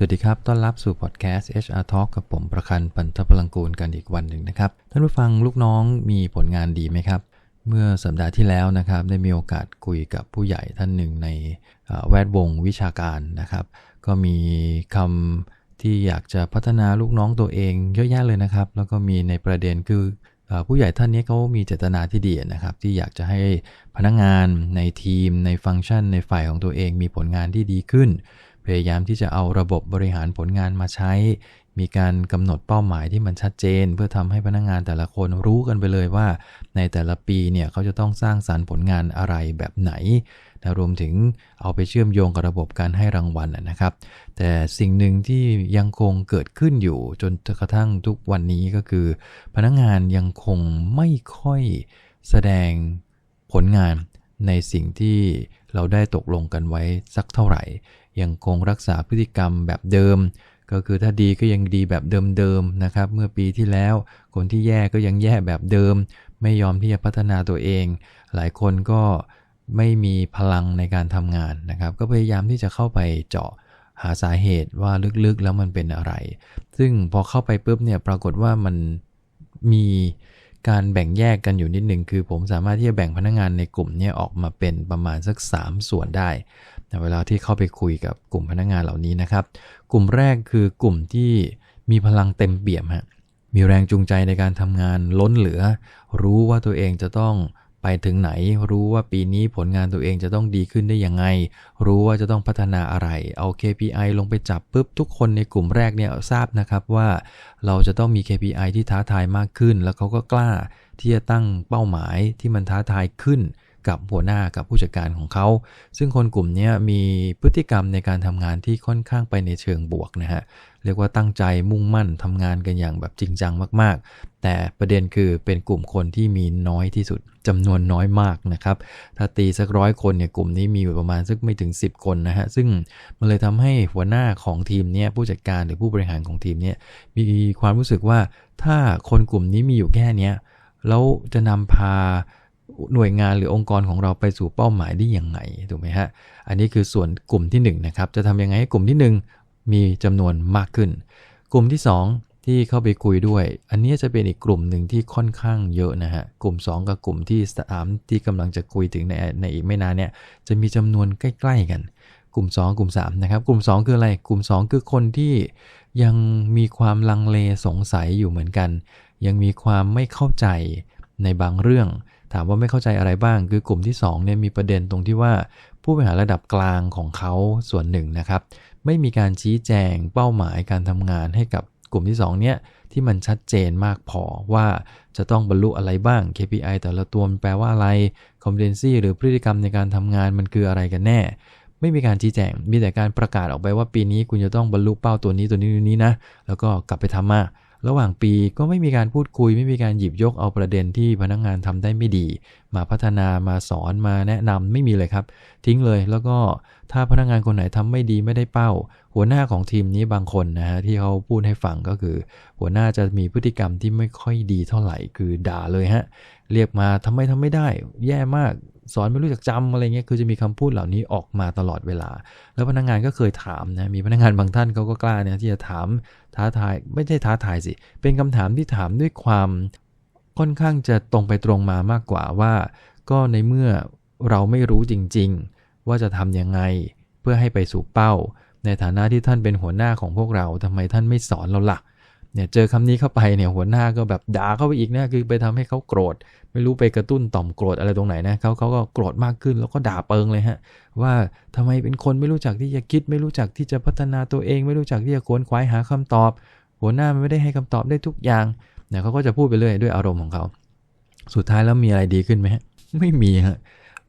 สวัสดีครับ ต้อนรับสู่พอดแคสต์ HR Talk กับผมประคันปันทพลังกูลกันอีกวันหนึ่งนะครับ ท่านผู้ฟังลูกน้องมีผลงานดีไหมครับ เมื่อสัปดาห์ที่แล้วนะครับ ได้มีโอกาสคุยกับผู้ใหญ่ท่านหนึ่งในแวดวงวิชาการนะครับ ก็มีคำที่อยากจะพัฒนาลูกน้องตัวเองเยอะแยะเลยนะครับ แล้วก็มีในประเด็นคือผู้ใหญ่ท่านนี้เขามีเจตนาที่ดีนะครับ ที่อยากจะให้พนักงานในทีม ในฟังก์ชัน ในฝ่ายของตัวเอง มีผลงานที่ดีขึ้น พยายามที่จะเอาระบบบริหารผลงานมาใช้ มีการกำหนดเป้าหมายที่มันชัดเจน เพื่อทำให้พนักงานแต่ละคนรู้กันไปเลยว่า ในแต่ละปีเนี่ยเขาจะต้องสร้างสารรค์ผลงานอะไรแบบไหนนะรวมถึงเอาไปเชื่อมโยงกับระบบการให้รางวัลนะครับ แต่สิ่งหนึ่งที่ยังคงเกิดขึ้นอยู่จนกระทั่งทุกวันนี้ก็คือ พนักงานยังคงไม่ค่อยแสดงผลงานในสิ่งที่เราได้ตกลงกันไว้สักเท่าไหร่ ยังคงรักษาพฤติกรรมแบบเดิม ก็คือถ้าดีก็ยังดีแบบเดิมๆนะครับ เมื่อปีที่แล้วคนที่แย่ก็ยังแย่แบบเดิม ไม่ยอมที่จะพัฒนาตัวเอง หลายคนก็ไม่มีพลังในการทำงานนะครับ ก็พยายามที่จะเข้าไปเจาะหาสาเหตุว่าลึกๆแล้วมันเป็นอะไร ซึ่งพอเข้าไปปุ๊บเนี่ยปรากฏว่ามันมีการแบ่งแยกกันอยู่นิดหนึ่งคือ ผมสามารถที่จะแบ่งพนักงงานในกลุ่มนี้ออกมาเป็นประมาณสัก 3 ส่วนได้ เวลาที่เข้าไปคุยกับกลุ่มพนักงงานเหล่านี้นะครับ กลุ่มแรกคือกลุ่มที่มีพลังเต็มเปี่ยมฮะมีแรงจูงใจในการทำงานล้นเหลือ รู้ว่าตัวเองจะต้องไปถึงไหน รู้ว่าปีนี้ผลงานตัวเองจะต้องดีขึ้นได้ยังไง รู้ว่าจะต้องพัฒนาอะไร เอา KPI ลงไปจับปุ๊บทุกคนในกลุ่มแรกเนี่ยทราบนะครับว่าเราจะต้องมี KPI ที่ท้าทายมากขึ้น แล้วเขาก็กล้าที่จะตั้งเป้าหมายที่มันท้าทายขึ้น กับหัวหน้ากับผู้จัดการของเขา ซึ่งคนกลุ่มนี้มีพฤติกรรมในการทำงานที่ค่อนข้างไปในเชิงบวกนะฮะ เรียกว่าตั้งใจมุ่งมั่นทำงานกันอย่างแบบจริงจังมาก ๆ แต่ประเด็นคือเป็นกลุ่มคนที่มีน้อยที่สุดจำนวนน้อยมากนะครับ ถ้าตีสักร้อยคนเนี่ยกลุ่มนี้มีอยู่ประมาณสักไม่ถึง 10 คนนะฮะ ซึ่งมันเลยทำให้หัวหน้าของทีมเนี้ยผู้จัดการหรือผู้บริหารของทีมเนี้ยมีความรู้สึกว่าถ้าคนกลุ่มนี้มีอยู่แค่นี้แล้วจะนำพา หน่วยงานหรือองค์กรของเราไปสู่เป้าหมายได้อย่างไรถูกไหมฮะ อันนี้คือส่วนกลุ่มที่1นนะครับ จะทำยังไงให้กลุ่มที่ 1 มีจำนวนมากขึ้น กลุ่มที่ 2 ที่เข้าไปคุยด้วย อันนี้จะเป็นอีกกลุ่มหนึ่งที่ค่อนข้างเยอะนะฮะ กลุ่ม 2 กับกลุ่มที่3ที่กำลังจะคุยถึงในในอีกไม่นานเนี่ยจะมีจำนวนใกล้ ๆ กันกลุ่ม 2 กลุ่ม3นะครับกลุ่ม 2 คืออะไรกลุ่ม 2 คือคนที่ยังมีความลังเลสงสัยอยู่เหมือนกัน ยังมีความไม่เข้าใจในบางเรื่อง ถามว่าไม่เข้าใจอะไรบ้าง คือกลุ่มที่2เนี่ยมีประเด็นตรงที่ว่า ผู้บริหารระดับกลางของเขาส่วนหนึ่งนะครับ ไม่มีการชี้แจงเป้าหมายการทำงานให้กับกลุ่มที่2เนี่ยที่มันชัดเจนมากพอว่าจะต้องบรรลุอะไรบ้าง KPI แต่ละตัวมันแปลว่าอะไร competency หรือพฤติกรรมในการทำงานมันคืออะไรกันแน่ ไม่มีการชี้แจง มีแต่การประกาศออกไปว่าปีนี้คุณจะต้องบรรลุเป้าตัวนี้ตัวนี้ตัวนี้นะ แล้วก็กลับไปทำมา ระหว่างปีก็ไม่มีการพูดคุย ไม่มีการหยิบยกเอาประเด็นที่พนักงงานทำได้ไม่ดี มาพัฒนามาสอนมาแนะนำไม่มีเลยครับ ทิ้งเลยแล้วก็ถ้าพนักงงานคนไหนทำไม่ดีไม่ได้เป้า หัวหน้าของทีมนี้บางคนนะฮะที่เขาพูดให้ฟังก็คือ หัวหน้าจะมีพฤติกรรมที่ไม่ค่อยดีเท่าไหร่คือด่าเลยฮะ เรียกมาทำไมทำไม่ได้ แย่มากสอนไม่รู้จักจำอะไรเงี้ยคือจะมีคำพูดเหล่านี้ออกมาตลอดเวลา แล้วพนักงงานก็เคยถามนะมีพนักงงานบางท่านเขาก็กล้าเนี่ยที่จะถามท้าทายไม่ใช่ท้าทายสิ เป็นคำถามที่ถามด้วยความค่อนข้างจะตรงไปตรงมามากกว่าว่า ก็ในเมื่อเราไม่รู้จริง ๆ ว่าจะทำยังไงเพื่อให้ไปสู่เป้า ในฐานะที่ท่านเป็นหัวหน้าของพวกเราทำไมท่านไม่สอนเราละ่ะ เนี่ยเจอคำนี้เข้าไปเนี่ยหัวหน้าก็แบบด่าเข้าไปอีกนะคือไปทำให้เขาโกรธ ไม่รู้ไปกระตุ้นต่อมโกรธอะไรตรงไหนนะเขาเขาก็โกรธมากขึ้นแล้วก็ด่าเปิงเลยฮะ ว่าทำไมเป็นคนไม่รู้จักที่จะคิด ไม่รู้จักที่จะพัฒนาตัวเอง ไม่รู้จักที่จะค้นคว้าหาคำตอบ หัวหน้ามันไม่ได้ให้คำตอบได้ทุกอย่างเนี่ยเขาก็จะพูดไปเรื่อยด้วยอารมณ์ของเขา สุดท้ายแล้วมีอะไรดีขึ้นไหมฮะไม่มีฮะ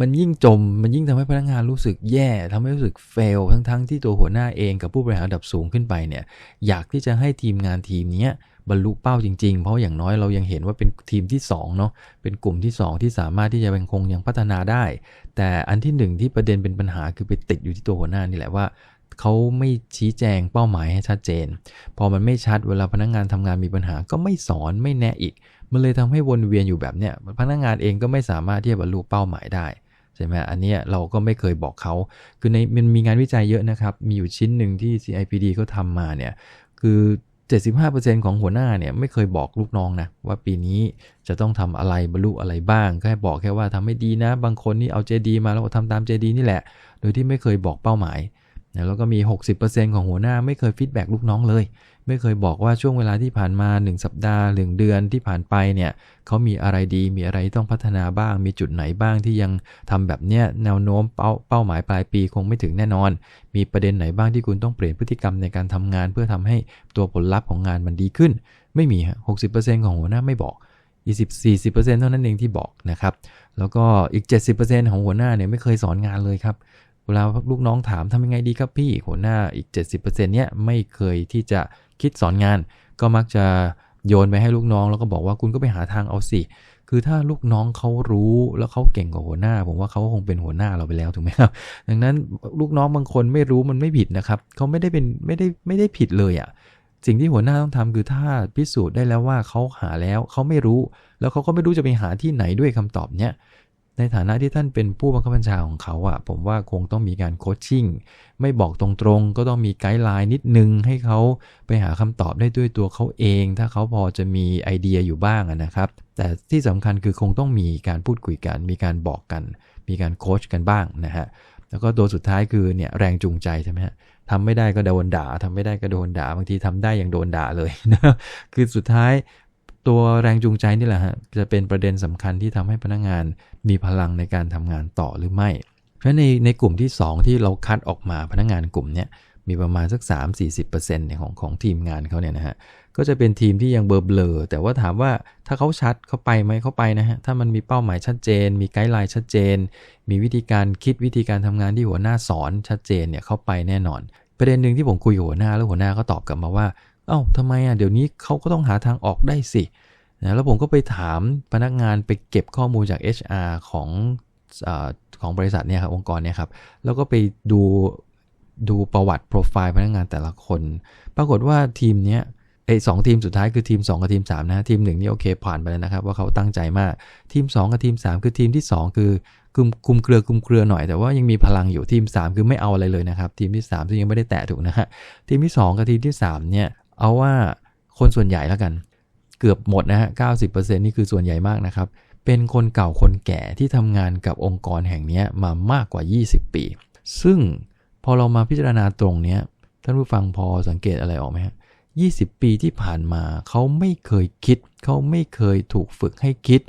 มันยิ่งจม มันยิ่งทำให้พนักงานรู้สึกแย่ทำให้รู้สึกเฟล ทั้งๆทที่ตัวหัวหน้าเองกับผู้บริหารระดับสูงขึ้นไปเนี่ย อยากที่จะให้ทีมงานทีมนี้บรรลุเป้าจริงๆ เพราะอย่างน้อยเรายังเห็นว่าเป็นทีมที่2เนาะ เป็นกลุ่มที่ 2 ที่สามารถที่จะเป็นคงยังพัฒนาได้ แต่อันที่ 1 ที่ประเด็นเป็นปัญหาคือไปติดอยู่ที่ตัวหัวหน้านี่แหละว่าเขาไม่ชี้แจงเป้าหมายให้ชัดเจน พอมันไม่ชัดเวลาพนักงงานทำงานมีปัญหาก็ไม่สอนไม่แนะอีก มันเลยทำให้วนเวียนอยู่แบบเนี้ยพนักงงานเองก็ไม่สามารถที่จะบรรลุเป้าหมายได้ ใช่ไหมอันนี้เราก็ไม่เคยบอกเขา คือในมันมีงานวิจัยเยอะนะครับ มีอยู่ชิ้นหนึ่งที่ CIPD เขาทำมาเนี่ย คือ 75%ของหัวหน้าเนี่ยไม่เคยบอกลูกน้องนะว่าปีนี้จะต้องทำอะไรบรรลุอะไรบ้างแค่บอกแค่ว่าทำให้ดีนะ บางคนนี่เอา JD มาแล้วก็ทำตาม JD นี่แหละ โดยที่ไม่เคยบอกเป้าหมาย แล้วก็มี 60%ของหัวหน้าไม่เคยฟีดแบ็กลูกน้องเลย ไม่เคยบอกว่าช่วงเวลาที่ผ่านมา 1 สัปดาห์หนึ่งเดือนที่ผ่านไปเนี่ยเขามีอะไรดีมีอะไรต้องพัฒนาบ้าง มีจุดไหนบ้างที่ยังทำแบบเนี้ยแนวโน้มเป้าเป้าหมายปลายปีคงไม่ถึงแน่นอน มีประเด็นไหนบ้างที่คุณต้องเปลี่ยนพฤติกรรมในการทำงาน เพื่อทำให้ตัวผลลัพธ์ของงานมันดีขึ้น ไม่มีฮะ60%ของหัวหน้าไม่บอก20-40%เท่านั้นเองที่บอกนะครับ แล้วก็อีก 70%ของหัวหน้าเนี่ยไม่เคยสอนงานเลยครับ เวลาลูกน้องถามทำยังไงดีครับพี่หัวหน้าอีก 70%เนี้ยไม่เคยที่จะคิดสอนงาน ก็มักจะโยนไปให้ลูกน้อง แล้วก็บอกว่าคุณก็ไปหาทางเอาสิ คือถ้าลูกน้องเขารู้แล้วเขาเก่งกว่าหัวหน้า ผมว่าเขาคงเป็นหัวหน้าเราไปแล้วถูกไหมครับ ดังนั้นลูกน้องบางคนไม่รู้มันไม่ผิดนะครับเขาไม่ได้เป็นไม่ได้ไม่ได้ผิดเลยอะ่ะสิ่งที่หัวหน้าต้องทำคือถ้าพิสูจน์ได้แล้วว่าเขาหาแล้วเขาไม่รู้ แล้วเขาก็ไม่รู้จะไปหาที่ไหนด้วยคำตอบเนี้ย ในฐานะที่ท่านเป็นผู้บังคับบัญชาของเขาอะผมว่าคงต้องมีการโคชชิ่ง ไม่บอกตรงๆ ก็ต้องมีไกด์ไลน์นิดนึง ให้เขาไปหาคำตอบได้ด้วยตัวเขาเอง ถ้าเขาพอจะมีไอเดียอยู่บ้างนะครับ แต่ที่สำคัญคือคงต้องมีการพูดคุยกัน มีการบอกกัน มีการโคชกันบ้างนะฮะ แล้วก็ตัวสุดท้ายคือเนี่ยแรงจูงใจใช่ไหมฮะทำไม่ได้ก็โดนด่าทำไม่ได้ก็โดนด่า บางทีทำได้ยังโดนด่าเลยนะ คือสุดท้าย ตัวแรงจูงใจนี่แหละฮะจะเป็นประเด็นสำคัญที่ทำให้พนักงานมีพลังในการทำงานต่อหรือไม่ เพราะในในกลุ่มที่ 2 ที่เราคัดออกมาพนักงานกลุ่มนี้มีประมาณสัก 3-40%เนี่ยของของทีมงานเขาเนี่ยนะฮะก็จะเป็นทีมที่ยังเบลอเบลอแต่ว่าถามว่าถ้าเขาชัดเขาไปไหมเขาไปนะฮะถ้ามันมีเป้าหมายชัดเจน มีไกด์ไลน์ชัดเจน มีวิธีการคิดวิธีการทำงานที่หัวหน้าสอนชัดเจนเนี่ยเขาไปแน่นอน ประเด็นหนึ่งที่ผมคุยกับหัวหน้าแล้วหัวหน้าก็ตอบกลับมาว่า เอา้าทำไมอะเดี๋ยวนี้เขาก็ต้องหาทางออกได้สินะแล้วผมก็ไปถามพนักงานไปเก็บข้อมูลจาก HR ของอของบริษัทเนี่ยครับองค์กรเนี่ยครับแล้วก็ไปดูดูประวัติโปรไฟล์พนักงานแต่ละคน ปรากฏว่าทีมเนี้ยไอ้สทีมสุดท้ายคือทีม 2 กับทีม 3 นะทีม 1 นี่โอเคผ่านไปแล้วนะครับ ว่าเขาตั้งใจมากทีม 2 กับทีม 3 คือทีมที่ 2 คือคุมคุมเกลือคุมเกลือหน่อยแต่ว่ายังมีพลังอยู่ทีม 3 คือไม่เอาอะไรเลยนะครับ ทีมที่ 3 ซึ่งยังไม่ได้แตะถูกนะฮะทีมที่ 2 กับทีมที่3เนี่ย เอาว่าคนส่วนใหญ่แล้วกัน เกือบหมดนะฮะ 90%นี่คือส่วนใหญ่มากนะครับ เป็นคนเก่าคนแก่ที่ทำงานกับองค์กรแห่งนี้มามากกว่า 20 ปี ซึ่งพอเรามาพิจารณาตรงนี้ท่านผู้ฟังพอสังเกตอะไรออกไหมฮะ20 ปีที่ผ่านมาเขาไม่เคยคิด เขาไม่เคยถูกฝึกให้คิด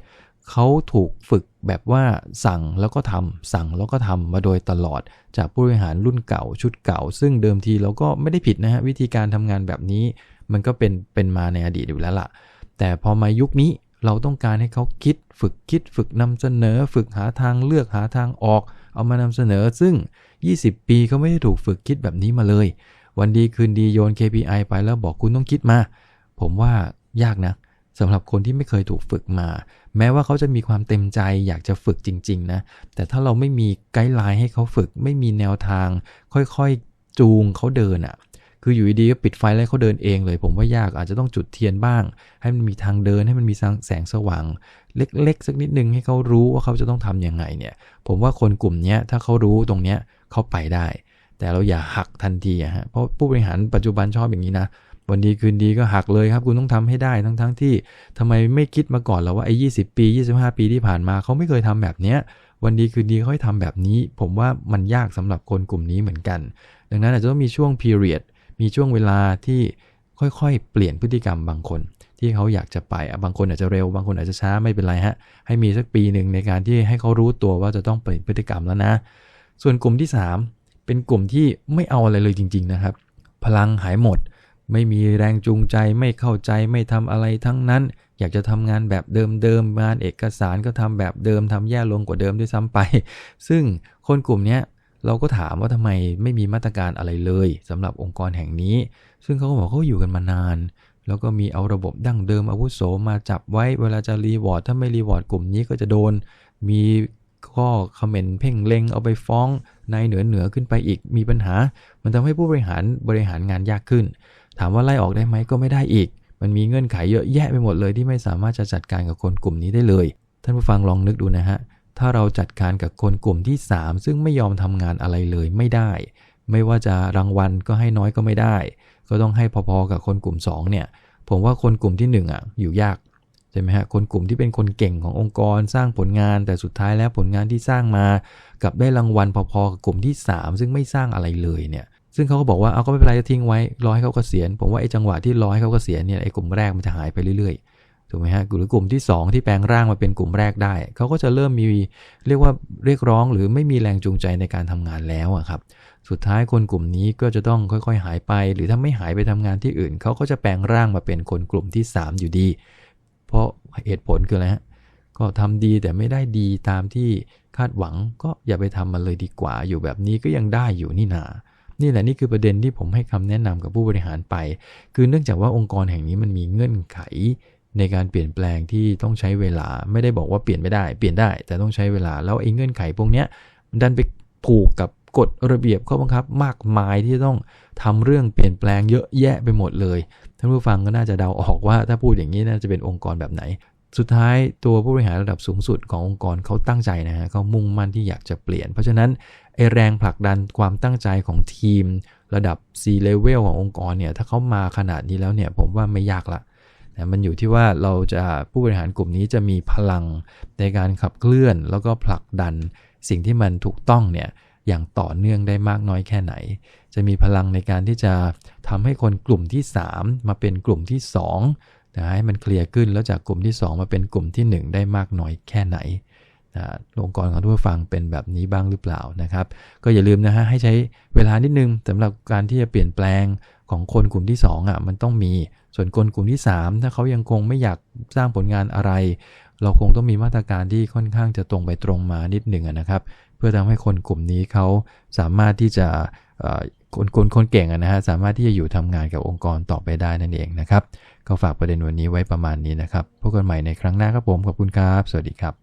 เขาถูกฝึกแบบว่าสั่งแล้วก็ทำสั่งแล้วก็ทำมาโดยตลอด จากผู้บริหารรุ่นเก่าชุดเก่า ซึ่งเดิมทีเราก็ไม่ได้ผิดนะฮะวิธีการทำงานแบบนี้ มันก็เป็นเป็นมาในอดีตอยู่แล้วล่ะ แต่พอมายุคนี้เราต้องการให้เขาคิดฝึกคิดฝึกนำเสนอ ฝึกหาทางเลือกหาทางออก เอามานำเสนอ ซึ่ง 20 ปีเขาไม่ได้ถูกฝึกคิดแบบนี้มาเลย วันดีคืนดีโยน KPI ไปแล้วบอกคุณต้องคิดมา ผมว่ายากนะ สำหรับคนที่ไม่เคยถูกฝึกมา แม้ว่าเขาจะมีความเต็มใจอยากจะฝึกจริง ๆ นะ แต่ถ้าเราไม่มีไกด์ไลน์ให้เขาฝึก ไม่มีแนวทาง ค่อยๆจูงเขาเดินอะ่ะ คืออยู่ดีๆก็ปิดไฟแล้วเขาเดินเองเลย ผมว่ายากอาจจะต้องจุดเทียนบ้าง ให้มันมีทางเดินให้มันมีแสงสว่าง เล็กๆ สักนิดนึงให้เขารู้ว่าเขาจะต้องทํำยังไงเนี่ย ผมว่าคนกลุ่มนี้ถ้าเขารู้ตรงเนี้ยเขาไปได้ แต่เราอย่าหักทันทีฮะเพราะผู้บริหารปัจจุบันชอบอย่างนี้นะ วันดีคืนดีก็หักเลยครับ คุณต้องทำให้ได้ทั้งๆทที่ทำไมไม่คิดมาก่อนแล้วว่าไอ้ยีปี 25 ปีที่ผ่านมาเขาไม่เคยทำแบบเนี้ยวันดีคืนดีเขาให้ทำแบบนี้ ผมว่ามันยากสำหรับคนกลุ่มนี้เหมือนกัน ดังนั้นอาจจะต้องมีช่วง period มีช่วงเวลาที่ค่อยๆ เปลี่ยนพฤติกรรมบางคน ที่เขาอยากจะไปบางคนอาจจะเร็วบางคนอาจจะช้าไม่เป็นไรฮะให้มีสักปีหนึ่งในการที่ให้เขารู้ตัวว่าจะต้องเปลี่ยนพฤติกรรมแล้วนะ ส่วนกลุ่มที่ 3 เป็นกลุ่มที่ไม่เอาอะไรเลยจริง ๆนะครับ พลังหายหมด ไม่มีแรงจูงใจไม่เข้าใจไม่ทำอะไรทั้งนั้น อยากจะทำงานแบบเดิมๆงานเอกสารก็ทำแบบเดิมทำแย่ลงกว่าเดิมด้วยซ้ำไป ซึ่งคนกลุ่มนี้เราก็ถามว่าทำไมไม่มีมาตรการอะไรเลยสำหรับองค์กรแห่งนี้ ซึ่งเขาก็บอกเขาอยู่กันมานาน แล้วก็มีเอาระบบดั้งเดิมอาวุโสมาจับไว้เวลาจะรีวอร์ดถ้าไม่รีวอร์ดกลุ่มนี้ก็จะโดน มีข้อคอมเมนต์เพ่งเล็งเอาไปฟ้องในเหนือเหนือขึ้นไปอีกมีปัญหา มันทำให้ผู้บริหารบริหารงานยากขึ้น ถามว่าไล่ออกได้ไหมก็ไม่ได้อีก มันมีเงื่อนไขเยอะแยะไปหมดเลยที่ไม่สามารถจะจัดการกับคนกลุ่มนี้ได้เลย ท่านผู้ฟังลองนึกดูนะฮะ ถ้าเราจัดการกับคนกลุ่มที่ 3 ซึ่งไม่ยอมทำงานอะไรเลยไม่ได้ ไม่ว่าจะรางวัลก็ให้น้อยก็ไม่ได้ ก็ต้องให้พอๆกับคนกลุ่ม 2 เนี่ย ผมว่าคนกลุ่มที่1อะอยู่ยากใช่ไหมฮะ คนกลุ่มที่เป็นคนเก่งขององค์กรสร้างผลงาน แต่สุดท้ายแล้วผลงานที่สร้างมา กับได้รางวัลพอๆกับกลุ่มที่ 3 ซึ่งไม่สร้างอะไรเลยเนี่ย ซึ่งเขาก็บอกว่าเอาก็ไม่เป็นไรจะทิ้งไว้รอให้เขาเกษียณผมว่าไอ้จังหวะที่รอให้เขาเกษียณเนี่ยไอ้กลุ่มแรกมันจะหายไปเรื่อยๆถูกไหมฮะหรือกลุ่มที่ 2 ที่แปลงร่างมาเป็นกลุ่มแรกได้ เขาก็จะเริ่มมีเรียกว่าเรียกร้องหรือไม่มีแรงจูงใจในการทำงานแล้วอะครับ สุดท้ายคนกลุ่มนี้ก็จะต้องค่อยๆ หายไป หรือถ้าไม่หายไปทำงานที่อื่น เขาก็จะแปลงร่างมาเป็นคนกลุ่มที่ 3 อยู่ดี เพราะเหตุผลคืออะไรฮะก็ทำดีแต่ไม่ได้ดีตามที่คาดหวังก็อย่าไปทำมันเลยดีกว่า อยู่แบบนี้ก็ยังได้อยู่นี่นา นี่แหละนี่คือประเด็นที่ผมให้คำแนะนำกับผู้บริหารไป คือเนื่องจากว่าองค์กรแห่งนี้มันมีเงื่อนไข ในการเปลี่ยนแปลงที่ต้องใช้เวลาไม่ได้บอกว่าเปลี่ยนไม่ได้ เปลี่ยนได้แต่ต้องใช้เวลาแล้วไอ้เงื่อนไขพวกเนี้ยมันดันไปผูกกับกฎระเบียบข้อบังคับมากมายที่ต้องทำเรื่องเปลี่ยนแปลงเยอะแยะไปหมดเลยท่านผู้ฟังก็น่าจะเดาออกว่าถ้าพูดอย่างนี้น่าจะเป็นองค์กรแบบไหน สุดท้ายตัวผู้บริหารระดับสูงสุดขององค์กรเขาตั้งใจนะฮะเขามุ่งมั่นที่อยากจะเปลี่ยน เพราะฉะนั้นไอแรงผลักดันความตั้งใจของทีม ระดับ C level ขององค์กรเนี่ยถ้าเขามาขนาดนี้แล้วเนี่ยผมว่าไม่ยากละนะมันอยู่ที่ว่าเราจะผู้บริหารกลุ่มนี้จะมีพลังในการขับเคลื่อน แล้วก็ผลักดันสิ่งที่มันถูกต้องเนี่ยอย่างต่อเนื่องได้มากน้อยแค่ไหน จะมีพลังในการที่จะทำให้คนกลุ่มที่ 3 มาเป็นกลุ่มที่ 2 นะให้มันเคลียร์ขึ้นแล้วจากกลุ่มที่ 2 มาเป็นกลุ่มที่ 1 ได้มากน้อยแค่ไหนนะองค์กรของทุกฟังเป็นแบบนี้บ้างหรือเปล่านะครับ ก็อย่าลืมนะฮะให้ใช้เวลานิดนึงสำหรับการที่จะเปลี่ยนแปลงของคนกลุ่มที่ 2อะมันต้องมีส่วนคนกลุ่มที่ 3 ถ้าเขายังคงไม่อยากสร้างผลงานอะไร เราคงต้องมีมาตรการที่ค่อนข้างจะตรงไปตรงมานิดหนึ่งนะครับ เพื่อทำให้คนกลุ่มนี้เขาสามารถที่จะ คนคนคนเก่งนะฮะสามารถที่จะอยู่ทำงานกับองค์กรต่อไปได้นั่นเองนะครับ ก็ฝากประเด็นวันนี้ไว้ประมาณนี้นะครับพบกันใหม่ในครั้งหน้าครับผมขอบคุณครับ สวัสดีครับ